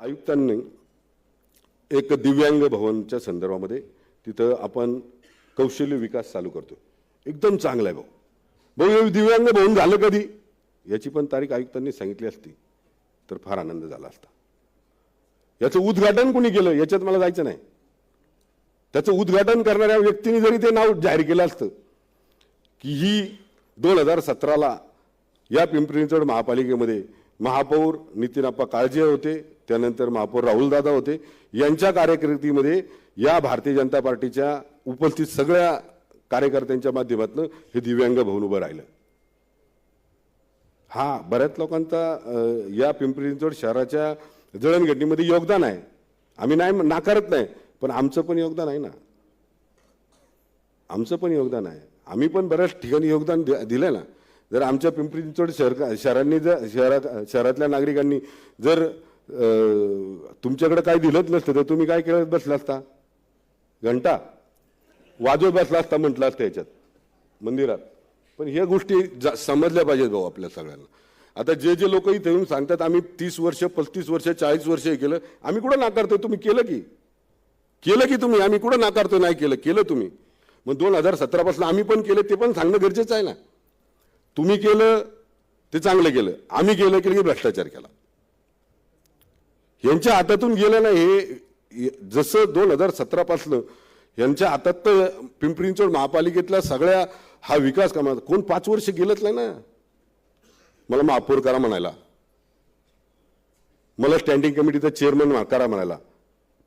आयुक्तांनी एक दिव्यांग भवनच्या संदर्भामध्ये तिथं आपण कौशल्य विकास चालू करतो. एकदम चांगलं आहे भाऊ. भाऊ हे दिव्यांग भवन झालं कधी? याची पण तारीख आयुक्तांनी सांगितली असती तर फार आनंद झाला असता. याचं उद्घाटन कोणी केलं? याच्यात मला जायचं नाही. त्याचं उद्घाटन करणाऱ्या व्यक्तीने जरी ते नाव जाहीर केलं असतं की ही दोन हजार सतराला या पिंपरी चिंचवड महापालिकेमध्ये महापौर नितीनप्पा काळजे होते त्यानंतर महापौर राहुलदादा होते. यांच्या कार्यकिर्तीमध्ये या भारतीय जनता पार्टीच्या उपस्थित सगळ्या कार्यकर्त्यांच्या माध्यमातून हे दिव्यांग भवन उभं राहिलं. हा बऱ्याच लोकांचा या पिंपरी चिंचवड शहराच्या जळणघटनेमध्ये योगदान आहे. आम्ही नाही नाकारत नाही पण आमचं पण योगदान आहे ना. आमचं पण योगदान आहे. आम्ही पण बऱ्याच ठिकाणी योगदान दि- दिलं ना. जर आमच्या पिंपरी चिंचवड शहर शहरांनी जर शहरात शहरातल्या नागरिकांनी जर तुमच्याकडं तुमच्याकडे काय दिलंच नसतं तर तुम्ही काय केलं बसला असता? घंटा? वाजवत बसला असता म्हटलं असतं याच्यात मंदिरात. पण ह्या गोष्टी जा- समजल्या पाहिजेत भाऊ आपल्या सगळ्यांना. आता जे जे लोक इथे येऊन सांगतात आम्ही तीस वर्ष पस्तीस वर्ष चाळीस वर्ष हे केलं आम्ही कुठं नाकारतो तुम्ही केलं की? केलं की तुम्ही? आम्ही कुठं नाकारतो नाही केलं. केलं तुम्ही. मग दोन हजार सतरापासून आम्ही पण केलं ते पण सांगणं गरजेचं आहे ना. तुम्ही केलं ते चांगलं केलं. आम्ही केलं केलं की भ्रष्टाचार केला. यांच्या हातातून गेलं ना हे जसं दोन हजार सतरापासनं यांच्या हातात तर पिंपरी चिंचवड महापालिकेतल्या सगळ्या हा विकास कामात कोण पाच वर्ष गेलंच नाही ना? मला महापौर करा म्हणायला. मला स्टँडिंग कमिटीचा चेअरमन करा म्हणायला.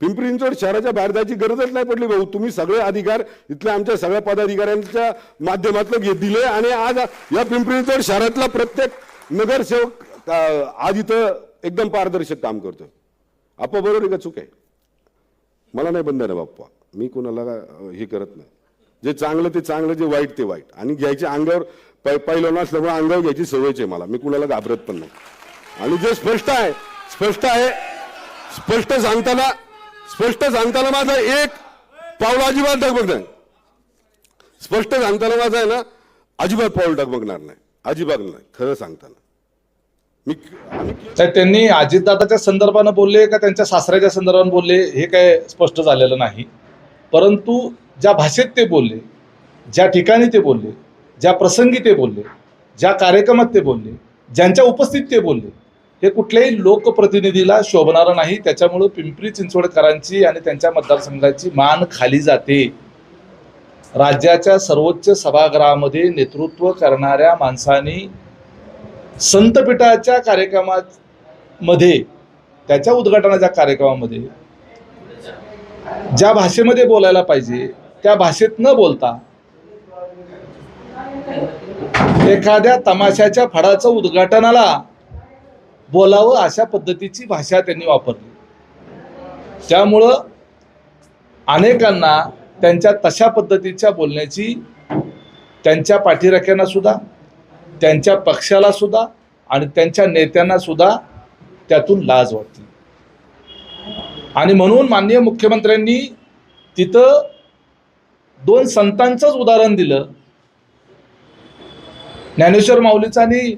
पिंपरी चिंचवड शहराच्या बाहेर जायची गरजच नाही पडली भाऊ. तुम्ही सगळे अधिकार इथल्या आमच्या सगळ्या पदाधिकाऱ्यांच्या माध्यमातून घे दिले आणि आज या पिंपरी चिंचवड शहरातला प्रत्येक नगरसेवक आज इथं एकदम पारदर्शक काम करतोय. आपा बरोबर आहे का चूक आहे? मला नाही बंधन आहे बाप्पा. मी कोणाला हे करत नाही. जे चांगलं ते चांगलं जे वाईट ते वाईट. आणि घ्यायचे अंगावर पै पहिलं नसल्यामुळे अंगावर घ्यायची सवयच आहे मला. मी कुणाला घाबरत पण नाही. आणि जे स्पष्ट आहे स्पष्ट आहे स्पष्ट सांगताना स्पष्ट सांगताना माझा एक पाऊल अजिबात डगमगणार नाही. स्पष्ट सांगताना माझा आहे ना अजिबात पाऊल डगमगणार नाही. अजिबात नाही खरं सांगताना. त्यांनी अजितदादाच्या संदर्भानं बोलले का त्यांच्या सासऱ्याच्या संदर्भानं बोलले हे काय स्पष्ट झालेलं नाही. परंतु ज्या भाषेत ते बोलले ज्या ठिकाणी ते बोलले ज्या प्रसंगी ते बोलले ज्या कार्यक्रमात ते बोलले ज्यांच्या उपस्थित ते बोलले हे कुठल्याही लोकप्रतिनिधीला शोभणारं नाही. त्याच्यामुळं पिंपरी चिंचवडकरांची आणि त्यांच्या मतदारसंघाची मान खाली जाते. राज्याच्या सर्वोच्च सभागृहामध्ये नेतृत्व करणाऱ्या माणसांनी संतपीठाच्या कार्यक्रमामध्ये त्याच्या उद्घाटनाच्या कार्यक्रमामध्ये ज्या भाषेमध्ये बोलायला पाहिजे त्या भाषेत न बोलता एखाद्या तमाशाच्या फडाचं उद्घाटनाला बोलावं अशा पद्धतीची भाषा त्यांनी वापरली. त्यामुळं अनेकांना त्यांच्या तशा पद्धतीच्या बोलण्याची त्यांच्या पाठीराख्यांना सुद्धा त्यांच्या पक्षाला सुद्धा आणि त्यांच्या नेत्यांना सुद्धा त्यातून लाज वाटते. आणि म्हणून माननीय मुख्यमंत्र्यांनी तिथं दोन संतांचंच उदाहरण दिलं. ज्ञानेश्वर माऊलीचं आणि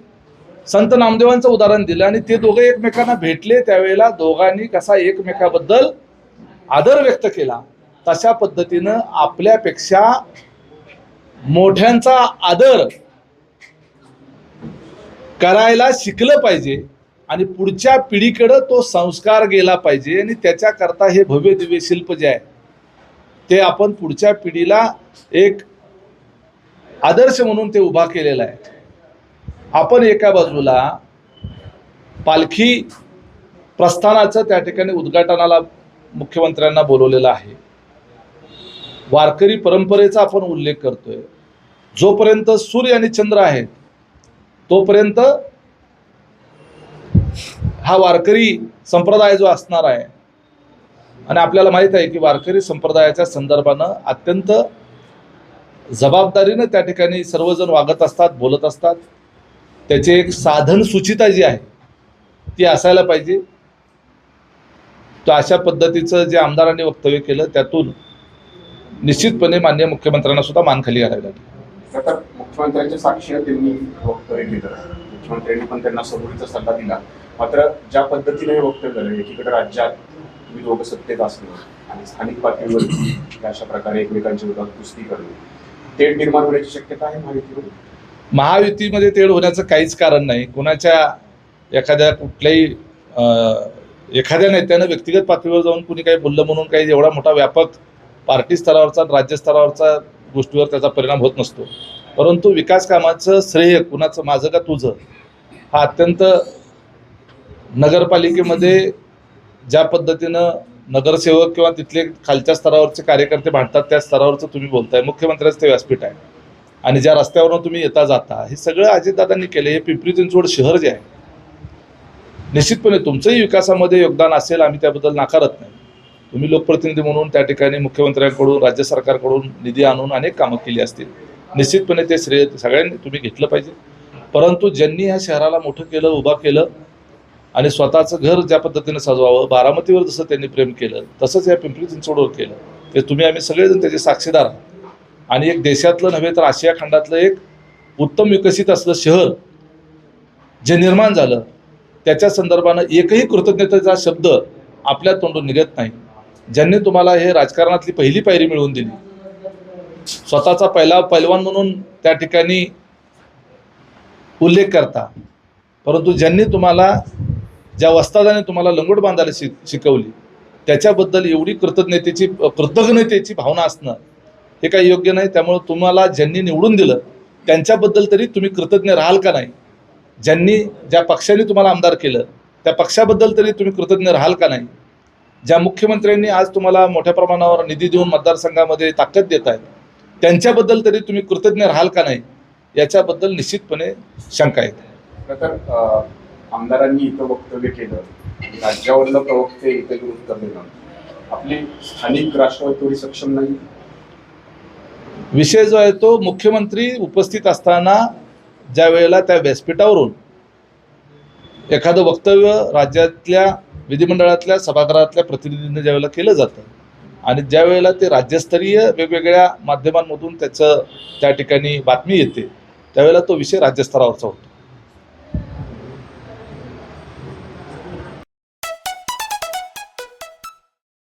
संत नामदेवांचं उदाहरण दिलं आणि ते दोघे एकमेकांना भेटले त्यावेळेला दोघांनी कसा एकमेकाबद्दल आदर व्यक्त केला तशा पद्धतीनं आपल्यापेक्षा मोठ्यांचा आदर करायला शिकलं पाहिजे आणि पुढच्या पिढीकडं तो संस्कार गेला पाहिजे आणि त्याच्याकरता हे भव्य दिव्य शिल्प जे आहे ते आपण पुढच्या पिढीला एक आदर्श म्हणून ते उभा केलेला आहे. आपण एका बाजूला पालखी प्रस्थानाचं त्या ठिकाणी उद्घाटनाला मुख्यमंत्र्यांना बोलवलेलं आहे. वारकरी परंपरेचा आपण उल्लेख करतोय. जोपर्यंत सूर्य आणि चंद्र आहेत तोपर्यंत हा वारकरी संप्रदाय जो असणार आहे आणि आपल्याला माहीत आहे की वारकरी संप्रदायाच्या संदर्भानं अत्यंत जबाबदारीनं त्या ठिकाणी सर्वजण वागत असतात बोलत असतात. त्याचे एक साधन सुचिता जी आहे ती असायला पाहिजे. तर अशा पद्धतीचं जे आमदारांनी वक्तव्य केलं त्यातून निश्चितपणे मान्य मुख्यमंत्र्यांना सुद्धा मान खाली घालावी लागली. आता मुख्यमंत्र्यांच्या साक्षीनं त्यांनी वक्तव्य केलं. मुख्यमंत्र्यांनी पण त्यांना सबुरीचा सल्ला दिला. मात्र ज्या पद्धतीने हे वक्तव्य झालं एकीकडे राज्यात तुम्ही दोघं सत्तेत असणं आणि स्थानिक पातळीवर अशा प्रकारे एकमेकांच्या विरोधात कुस्ती करणे तेढ निर्माण होण्याची शक्यता आहे माहितीवर महायुतीमध्ये तेढ होण्याचं काहीच कारण नाही. कुणाच्या एखाद्या कुठल्याही एखाद्या नेत्यानं व्यक्तिगत पातळीवर जाऊन कुणी काही बोललं म्हणून काही एवढा मोठा व्यापक पार्टी स्तरावरचा राज्यस्तरावरचा गोष्टीवर त्याचा परिणाम होत नसतो. परंतु विकास कामाचं श्रेय कुणाचं माझं का तुझं हा अत्यंत नगरपालिकेमध्ये ज्या पद्धतीनं नगरसेवक किंवा तिथले खालच्या स्तरावरचे कार्यकर्ते भांडतात त्या स्तरावरचं तुम्ही बोलताय. मुख्यमंत्र्याचं ते व्यासपीठ आहे. आणि ज्या रस्त्यावरून तुम्ही येता जाता हे सगळं अजितदादांनी केलं. हे पिंपरी चिंचवड शहर जे आहे निश्चितपणे तुमचंही विकासामध्ये योगदान असेल आम्ही त्याबद्दल नाकारत नाही. तुम्ही लोकप्रतिनिधी म्हणून त्या ठिकाणी मुख्यमंत्र्यांकडून राज्य सरकारकडून निधी आणून अनेक कामं केली असतील. निश्चितपणे ते श्रेय सगळ्यांनी तुम्ही घेतलं पाहिजे. परंतु ज्यांनी ह्या शहराला मोठं केलं उभा केलं आणि स्वतःचं घर ज्या पद्धतीने सजवावं बारामतीवर जसं त्यांनी प्रेम केलं तसंच या पिंपरी चिंचवडवर केलं ते तुम्ही आम्ही सगळेजण त्याचे साक्षीदार आहात. आणि एक देशातलं नव्हे तर आशिया खंडातलं एक उत्तम विकसित असलं शहर जे निर्माण झालं त्याच्या संदर्भानं एकही कृतज्ञतेचा शब्द आपल्या तोंडून निघत नाही. ज्यांनी तुम्हाला हे राजकारणातली पहिली पायरी मिळवून दिली स्वतःचा पहिला पैलवान म्हणून त्या ठिकाणी उल्लेख करता परंतु ज्यांनी तुम्हाला ज्या वस्तादाने तुम्हाला लंगोट बांधायला शिक शिकवली त्याच्याबद्दल एवढी कृतज्ञतेची कृतज्ञतेची भावना असणं हे काही योग्य नाही. त्यामुळं तुम्हाला ज्यांनी निवडून दिलं त्यांच्याबद्दल तरी तुम्ही कृतज्ञ राहाल का नाही? ज्यांनी ज्या पक्षाने तुम्हाला आमदार केलं त्या पक्षाबद्दल तरी तुम्ही कृतज्ञ राहाल का नाही? ज्या मुख्यमंत्र्यांनी आज तुम्हाला मोठ्या प्रमाणावर निधी देऊन मतदारसंघामध्ये ताकद देत आहेत त्यांच्याबद्दल तरी तुम्ही कृतज्ञ राहाल का नाही? याच्याबद्दल निश्चितपणे शंका येते तर आमदारांनी इथं वक्तव्य केलं. राज्यावरलं प्रवक्ते इथं आपली स्थानिक राष्ट्रवादी थोडी सक्षम नाही. विषय जो आहे तो मुख्यमंत्री उपस्थित असताना ज्या वेळेला त्या व्यासपीठावरून एखादं वक्तव्य राज्यातल्या विधिमंडळातल्या सभागृहातल्या प्रतिनिधींनी ज्या वेळेला केलं जातं आणि ज्या वेळेला ते राज्यस्तरीय वेगवेगळ्या माध्यमांमधून त्याचं त्या ठिकाणी बातमी येते त्यावेळेला तो विषय राज्यस्तरावरचा होतो.